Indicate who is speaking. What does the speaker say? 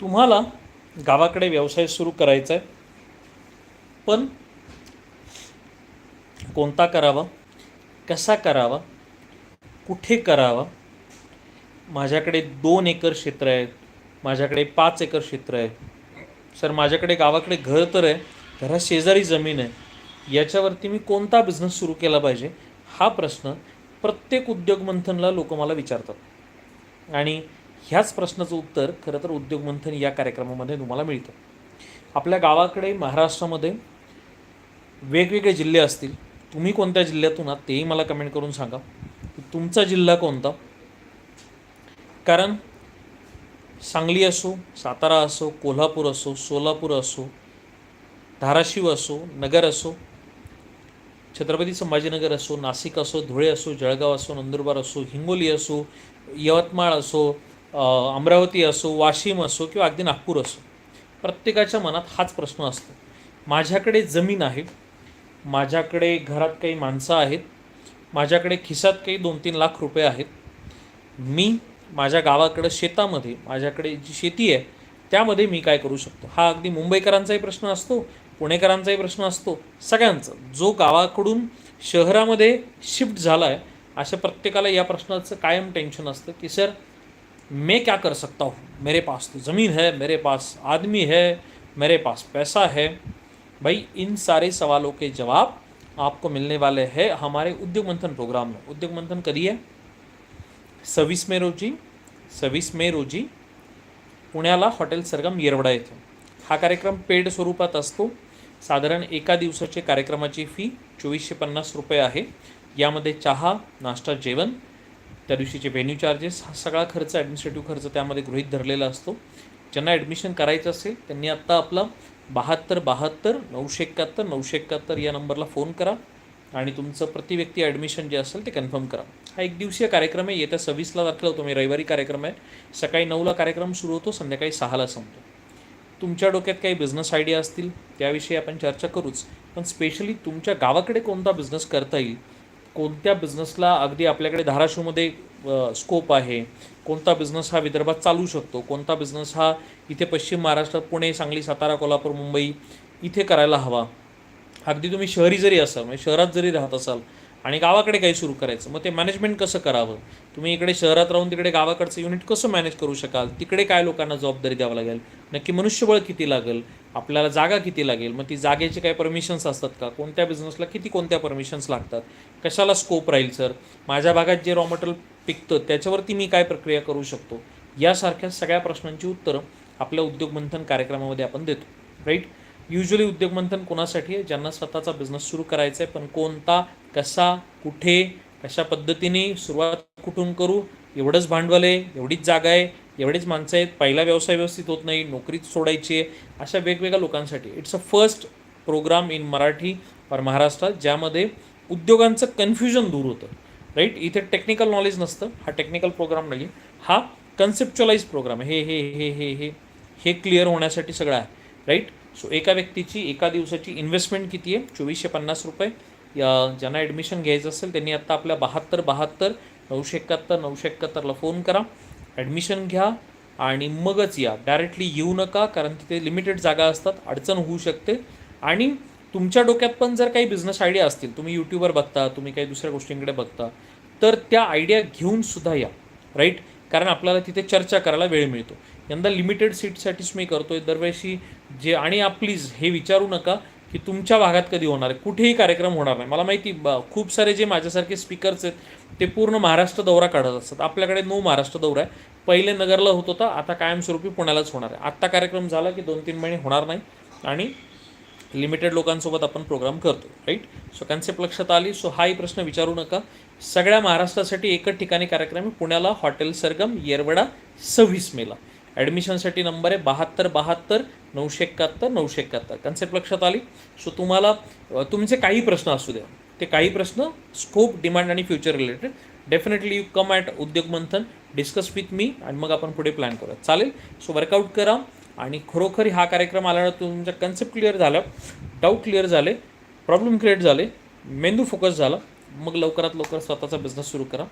Speaker 1: तुम्हाला गावाकडे व्यवसाय सुरू करायचा आहे. पण कोणता करावा? कसा करावा? कुठे करावा? माझ्याकडे दोन एकर क्षेत्र आहे. माझ्याकडे पाच एकर क्षेत्र आहे. सर माझ्याकडे गावाकडे घर तर आहे घरा शेजारी जमीन आहे. याच्यावरती मी कोणता बिझनेस सुरू केला पाहिजे? हा प्रश्न प्रत्येक उद्योग मंथनला लोक मला विचारतात. आणि ह्याच प्रश्नाचं उत्तर खरं तर उद्योग मंथन या कार्यक्रमामध्ये तुम्हाला मिळतं. आपल्या गावाकडे महाराष्ट्रामध्ये वेगवेगळे जिल्हे असतील. तुम्ही कोणत्या जिल्ह्यातून आहात तेही मला कमेंट करून सांगा. तुमचा जिल्हा कोणता? कारण सांगली असो सातारा असो कोल्हापूर असो सोलापूर असो धाराशिव असो नगर असो छत्रपती संभाजीनगर असो नाशिक असो धुळे असो जळगाव असो नंदुरबार असो हिंगोली असो यवतमाळ असो अमरावती असो वाशिम असो किंवा अगदी नागपूर असो प्रत्येकाच्या मनात हाच प्रश्न असतो. माझ्याकडे जमीन आहे माझ्याकडे घरात काही माणसं आहेत माझ्याकडे खिशात काही दोन तीन लाख रुपये आहेत मी माझ्या गावाकडं शेतामध्ये माझ्याकडे जी शेती आहे त्यामध्ये मी काय करू शकतो? हा अगदी मुंबईकरांचाही प्रश्न असतो पुणेकरांचाही प्रश्न असतो सगळ्यांचा. जो गावाकडून शहरामध्ये शिफ्ट झाला आहे अशा प्रत्येकाला या प्रश्नाचं कायम टेन्शन असतं की सर मैं क्या कर सकता हूँ? मेरे पास तो ज़मीन है मेरे पास आदमी है मेरे पास पैसा है। भाई इन सारे सवालों के जवाब आपको मिलने वाले हैं हमारे उद्योग मंथन प्रोग्राम में। उद्योग मंथन करिए। सव्वीस मे रोजी सव्वीस मे रोजी पुण्याला हॉटेल सरगम येरवडा येथे. हा कार्यक्रम पेड स्वरूपात असतो. साधारण एका दिवसाचे कार्यक्रमाची फी चोवीसशे पन्नास रुपये आहे. यामध्ये चहा नाश्ता जेवण त्या दिवशीचे व्हेन्यू चार्जेस हा सगळा खर्च ॲडमिनिस्ट्रेटिव्ह खर्च त्यामध्ये गृहित धरलेला असतो. ज्यांना ॲडमिशन करायचं असेल त्यांनी आत्ता आपला बहात्तर बहात्तर नऊशे एकाहत्तर नऊशे एकाहत्तर या नंबरला फोन करा आणि तुमचं प्रति व्यक्ती ॲडमिशन जे असेल ते कन्फर्म करा. हा एक दिवसीय कार्यक्रम आहे. येत्या सव्वीसला दाखल होतो. मी रविवारी कार्यक्रम आहे. सकाळी नऊला कार्यक्रम सुरू होतो. संध्याकाळी सहाला संपतो. तुमच्या डोक्यात काही बिझनेस आयडिया असतील त्याविषयी आपण चर्चा करूच. पण स्पेशली तुमच्या गावाकडे कोणता बिझनेस करता येईल कोणत्या बिझनेसला अगदी आपल्याकडे धाराशिवमध्ये स्कोप आहे? कोणता बिझनेस हा विदर्भात चालू शकतो? कोणता बिझनेस हा इथे पश्चिम महाराष्ट्रात पुणे सांगली सातारा कोल्हापूर मुंबई इथे करायला हवा? अगदी तुम्ही शहरी जरी असाल म्हणजे शहरात जरी राहत असाल आणि गावाकडे काही सुरू करायचं. मग ते मॅनेजमेंट कसं करावं? तुम्ही इकडे शहरात राहून तिकडे गावाकडचं युनिट कसं मॅनेज करू शकाल? तिकडे काय लोकांना जबाबदारी द्यावं लागेल? नक्की मनुष्यबळ किती लागेल? आपल्याला जागा किती लागेल? मग ती जागेचे काय परमिशन्स असतात का? कोणत्या बिझनेसला किती कोणत्या परमिशन्स लागतात? कशाला स्कोप राहील सर माझ्या भागात जे रॉ मटेरियल पिकतं त्याच्यावरती मी काय प्रक्रिया करू शकतो? यासारख्या सगळ्या प्रश्नांची उत्तरं आपल्या उद्योग मंथन कार्यक्रमामध्ये आपण देतो. राईट युजली उद्योगमंथन कोणासाठी आहे? ज्यांना स्वतःचा बिझनेस सुरू करायचा आहे पण कोणता कसा कुठे कशा पद्धतीने सुरुवात कुठून करू? एवढंच भांडवल आहे एवढीच जागा आहे एवढेच माणसं आहेत. पहिला व्यवसाय व्यवस्थित होत नाही नोकरीच सोडायची आहे. अशा वेगवेगळ्या लोकांसाठी. It's a first program in Marathi for महाराष्ट्रात ज्यामध्ये उद्योगांचं कन्फ्युजन दूर होतं. राईट इथे टेक्निकल नॉलेज नसतं. हा टेक्निकल प्रोग्राम नाही हा कन्सेप्च्युअलाइज प्रोग्राम हे हे हे हे हे हे क्लिअर होण्यासाठी सगळं आहे. राईट सो एका व्यक्तीची एका दिवसाची इन्व्हेस्टमेंट किती आहे? चोवीसशे पन्नास रुपये. या ज्यांना ॲडमिशन घ्यायचं असेल त्यांनी आत्ता आपल्या बहात्तर बहात्तर नऊशे एकाहत्तर नऊशे एकाहत्तरला फोन करा. ॲडमिशन घ्या आणि मगच या. डायरेक्टली येऊ नका कारण तिथे लिमिटेड जागा असतात. अडचण होऊ शकते. आणि तुमच्या डोक्यात पण जर काही बिझनेस आयडिया असतील तुम्ही यूट्यूबवर बघता तुम्ही काही दुसऱ्या गोष्टींकडे बघता तर त्या आयडिया घेऊन सुद्धा या. राईट कारण आपल्याला तिथे चर्चा करायला वेळ मिळतो. यंदा लिमिटेड सीटसाठीच मी आहे दरवर्षी जे आणि आप प्लीज हे विचारू नका की तुमच्या भागात कधी होणार आहे. कुठेही कार्यक्रम होणार नाही. मला माहिती ब- खूप सारे जे माझ्यासारखे स्पीकर्स आहेत ते पूर्ण महाराष्ट्र दौरा काढत असतात. आपल्याकडे नो महाराष्ट्र दौरा आहे. पहिले नगरला होत होता आता कायमस्वरूपी पुण्यालाच होणार आहे. आत्ता कार्यक्रम झाला की दोन तीन महिने होणार नाही. आणि लिमिटेड लोकांसोबत आपण प्रोग्राम करतो राईट सो कन्सेप्ट लक्षात आली. सो हाही प्रश्न विचारू नका. सगळ्या महाराष्ट्रासाठी एकच ठिकाणी कार्यक्रम आहे. पुण्याला हॉटेल सरगम येरवडा सव्वीस मेला. ॲडमिशनसाठी नंबर आहे बहात्तर बहात्तर नऊशे एकाहत्तर नऊशे एकाहत्तर. कन्सेप्ट लक्षात आली? सो तुम्हाला तुमचे काही प्रश्न असू द्या ते काही प्रश्न स्कोप डिमांड आणि future related definitely you come at Udyog Manthan discuss with me आणि मग आपण पुढे प्लॅन करूया. चालेल? सो वर्कआउट करा आणि खरोखर हा कार्यक्रम आल्यानंतर तुमचा कन्सेप्ट क्लिअर झाला डाऊट क्लिअर झाले प्रॉब्लेम क्रिएट झाले मेंदू फोकस झाला मग लवकरात लवकर स्वतःचा बिझनेस सुरू करा.